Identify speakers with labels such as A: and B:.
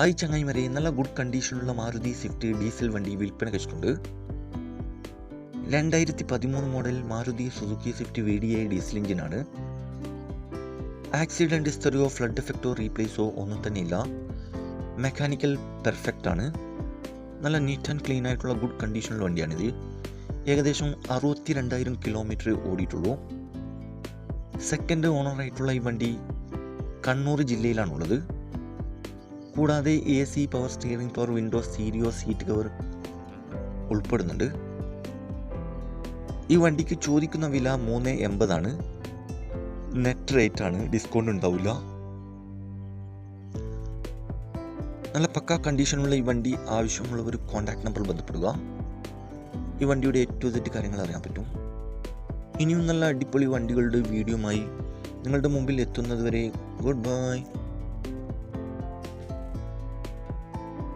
A: ആയി ചങ്ങായിമാരെ നല്ല ഗുഡ് കണ്ടീഷനിലുള്ള മാരുതി സ്വിഫ്റ്റ് ഡീസൽ വണ്ടി വിൽപ്പന കഴിച്ചിട്ടുണ്ട്. രണ്ടായിരത്തി പതിമൂന്ന് model Maruti Suzuki Swift V D I diesel എഞ്ചിനാണ് ആക്സിഡന്റ് ഹിസ്റ്ററിയോ ഫ്ലഡ് എഫക്റ്റോ റീപ്ലേസോ ഒന്നും തന്നെ ഇല്ല. മെക്കാനിക്കൽ പെർഫെക്റ്റ് ആണ്. നല്ല നീറ്റ് ആൻഡ് ക്ലീൻ ആയിട്ടുള്ള ഗുഡ് കണ്ടീഷനുള്ള വണ്ടിയാണിത് ഏകദേശം അറുപത്തി രണ്ടായിരം കിലോമീറ്റർ ഓടിയിട്ടുള്ളൂ സെക്കൻഡ് ഓണറായിട്ടുള്ള ഈ വണ്ടി കണ്ണൂർ ജില്ലയിലാണുള്ളത്. കൂടാതെ A C power steering power window stereo seat cover ഉൾപ്പെടുന്നുണ്ട്. ഈ വണ്ടിക്ക് ചോദിക്കുന്ന വില മൂന്ന് എൺപതാണ്. നെറ്റ് റേറ്റ് ആണ്. ഡിസ്കൗണ്ട് ഉണ്ടാവില്ല. നല്ല പക്ക കണ്ടീഷനുള്ള ഈ വണ്ടി ആവശ്യമുള്ളവർ കോൺടാക്ട് നമ്പർ ബന്ധപ്പെടുക. ഈ വണ്ടിയുടെ ഏറ്റവും തെറ്റ് കാര്യങ്ങൾ അറിയാൻ പറ്റും. ഇനിയും നല്ല അടിപൊളി വണ്ടികളുടെ വീഡിയോമായി നിങ്ങളുടെ മുമ്പിൽ എത്തുന്നതുവരെ ഗുഡ് ബൈ